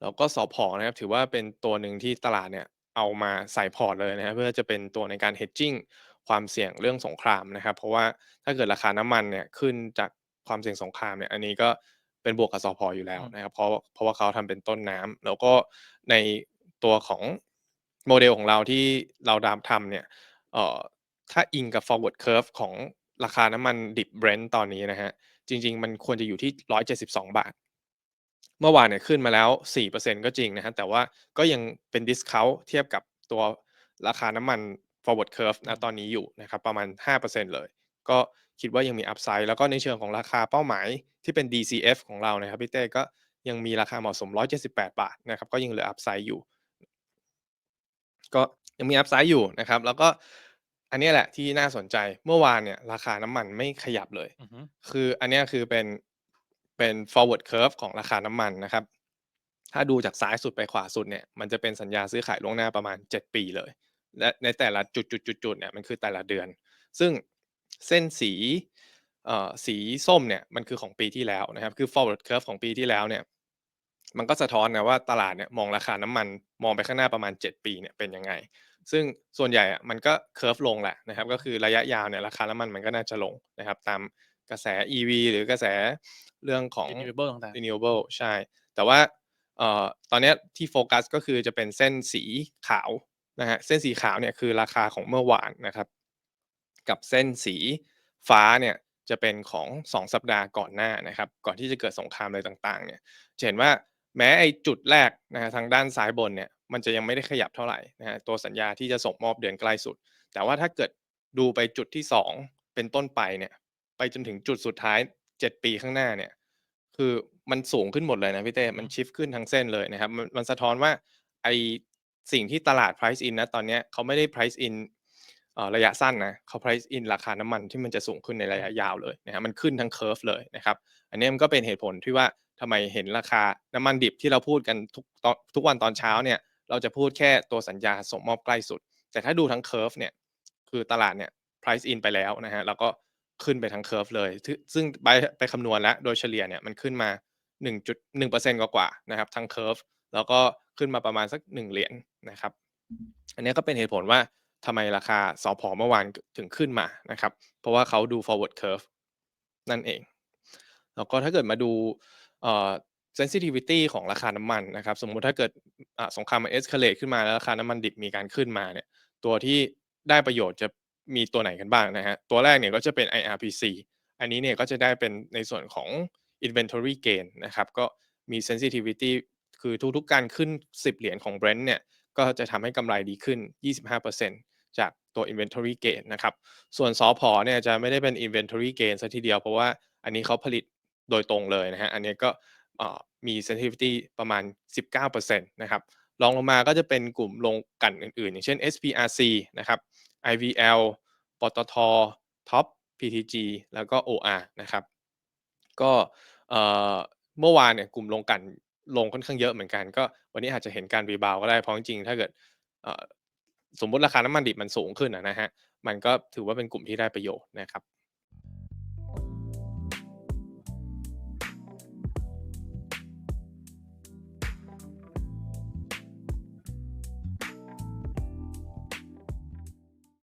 แล้วก็สผนะครับ ถือว่าเป็นตัวหนึ่งที่ตลาดเนี่ยเอามาใส่พอร์ตเลยนะครับเพื่อจะเป็นตัวในการ hedging ความเสี่ยงเรื่องสงครามนะครับ เพราะว่าถ้าเกิดราคาน้ำมันเนี่ยขึ้นจากความเสี่ยงสงครามเนี่ยอันนี้ก็เป็นบวกกับสผอยู่แล้วนะครับ เพราะเพราะว่าเขาทำเป็นต้นน้ำแล้วก็ในตัวของโมเดลของเราที่เราดามทำเนี่ยเอ่อถ้าอิงกับ forward curve ของราคาน้ำมันดิบ Brent ตอนนี้นะฮะ จริง ๆ มันควรจะอยู่ที่ 172 บาท เมื่อวานเนี่ยขึ้นมาแล้ว 4%ก็จริงนะฮะแต่ว่าก็ยังเป็น discount เทียบกับตัวราคาน้ำมัน forward curve นะตอนนี้อยู่นะครับประมาณ 5%เลย ก็คิดว่ายังมี upside แล้วก็ในเชิงของราคาเป้าหมายที่เป็น DCF ของเรานะครับพี่เต้ก็ยังมีราคาเหมาะสม 178 บาทนะครับก็ยังเหลือ upside อยู่ ก็ยังมี upside อยู่นะครับ แล้วก็อันเนี้ยแหละที่น่าสนใจเมื่อวานเนี่ย ราคาน้ำมันไม่ขยับเลยอือฮึคืออันเนี้ยคือเป็น เป็น forward curve ของราคาน้ำมันนะครับ ถ้าดูจากซ้ายสุดไปขวาสุดเนี่ย มันจะเป็นสัญญาซื้อขายล่วงหน้าประมาณ 7 ปีเลย และในแต่ละจุดจุดจุดจุดเนี่ยมันคือแต่ละเดือน ซึ่งเส้นสีเอ่อสีส้มเนี่ยมันคือของปีที่แล้วนะครับ คือ forward curve ของปีที่แล้วเนี่ย มันก็สะท้อนนะว่าตลาดเนี่ยมองราคาน้ำมันมองไปข้างหน้าประมาณ 7 ปีเนี่ยเป็นยังไง ซึ่งส่วนใหญ่อะมันก็เค r v e ลงแหละนะครับ ก็คือระยะยาวเนี่ยราคาน้ำมันมันก็น่าจะลงนะครับ ตาม กระแส EV หรือกระแสเรื่องของ renewable ต่างๆ renewable ใช่ แต่ว่าเอ่อตอนเนี้ยที่โฟกัสก็คือจะเป็นเส้นสีขาวนะฮะเส้นสีขาวเนี่ยคือราคาของเมื่อวานนะครับ กับเส้นสีฟ้าเนี่ยจะเป็นของ 2 สัปดาห์ก่อนหน้านะครับ ก่อนที่จะเกิดสงครามอะไรต่างๆ เนี่ยจะเห็นว่าแม้ไอ้จุดแรกนะฮะทางด้านซ้ายบนเนี่ยมันจะยังไม่ได้ขยับเท่าไหร่นะฮะตัวสัญญาที่จะส่งมอบเดือนใกล้สุด แต่ว่าถ้าเกิดดูไปจุดที่ 2 เป็นต้นไปเนี่ย ไปจนถึงจุดสุดท้าย7ปีข้างหน้าเนี่ย คือมันสูงขึ้นหมดเลยนะพี่เต้มันชิฟขึ้นทั้งเส้นเลยนะครับ มันมันสะท้อนว่าไอสิ่งที่ตลาด price in นะตอนเนี้ยเขาไม่ได้ price in เอ่อระยะสั้นนะเขา price in ราคาน้ำมันที่มันจะสูงขึ้นในระยะยาวเลยนะครับมันขึ้นทั้ง curve เลยนะครับ อันนี้มันก็เป็นเหตุผลที่ว่าทำไมเห็นราคาน้ำมันดิบที่เราพูดกันทุกตอนทุกวันตอนเช้าเนี่ย เราจะพูดแค่ตัวสัญญาส่งมอบใกล้สุด แต่ถ้าดูทั้ง curve เนี่ยคือตลาดเนี่ย price in ไปแล้วนะฮะแล้วก็ ขึ้นไปทั้ง curve เลย ซึ่งไปไปคำนวณแล้วโดยเฉลี่ยเนี่ยมันขึ้นมา 1.1%กว่าๆนะครับทั้ง curve แล้วก็ขึ้นมาประมาณสัก 1 เหรียญนะครับ อันนี้ก็เป็นเหตุผลว่าทำไมราคาสอพอเมื่อวานถึงขึ้นมานะครับ เพราะว่าเขาดู forward curve นั่นเอง แล้วก็ถ้าเกิดมาดูเอ่อ sensitivity ของราคาน้ำมันนะครับ สมมุติถ้าเกิดสงครามมัน escalate ขึ้นมาแล้วราคาน้ำมันดิบมีการขึ้นมาเนี่ย ตัวที่ได้ประโยชน์จะ มีตัวไหนกันบ้างนะฮะ ตัวแรกเนี่ยก็จะเป็น IRPC อันนี้เนี่ยก็จะได้เป็นในส่วนของ inventory gain นะครับ ก็มี sensitivity คือทุกๆการขึ้น 10 เหรียญของ Brent เนี่ย ก็จะทำให้กำไรดีขึ้น 25%จากตัว inventory gain นะครับ ส่วนสอพอเนี่ยจะไม่ได้เป็น inventory gain ซะทีเดียว เพราะว่าอันนี้เขาผลิตโดยตรงเลยนะฮะ อันนี้ก็มี sensitivity ประมาณ 19%นะครับ รองลงมาก็จะเป็นกลุ่มลงกันอื่นๆ อย่างเช่น SPRC นะครับ IVL ปตทท็อป PTG แล้วก็ OR นะครับ ก็เมื่อวานเนี่ยกลุ่มลงกันลงค่อนข้างเยอะเหมือนกัน ก็วันนี้อาจจะเห็นการรีบาวก็ได้ เพราะจริงๆถ้าเกิดสมมติราคาน้ำมันดิบมันสูงขึ้นนะฮะ มันก็ถือว่าเป็นกลุ่มที่ได้ประโยชน์นะครับ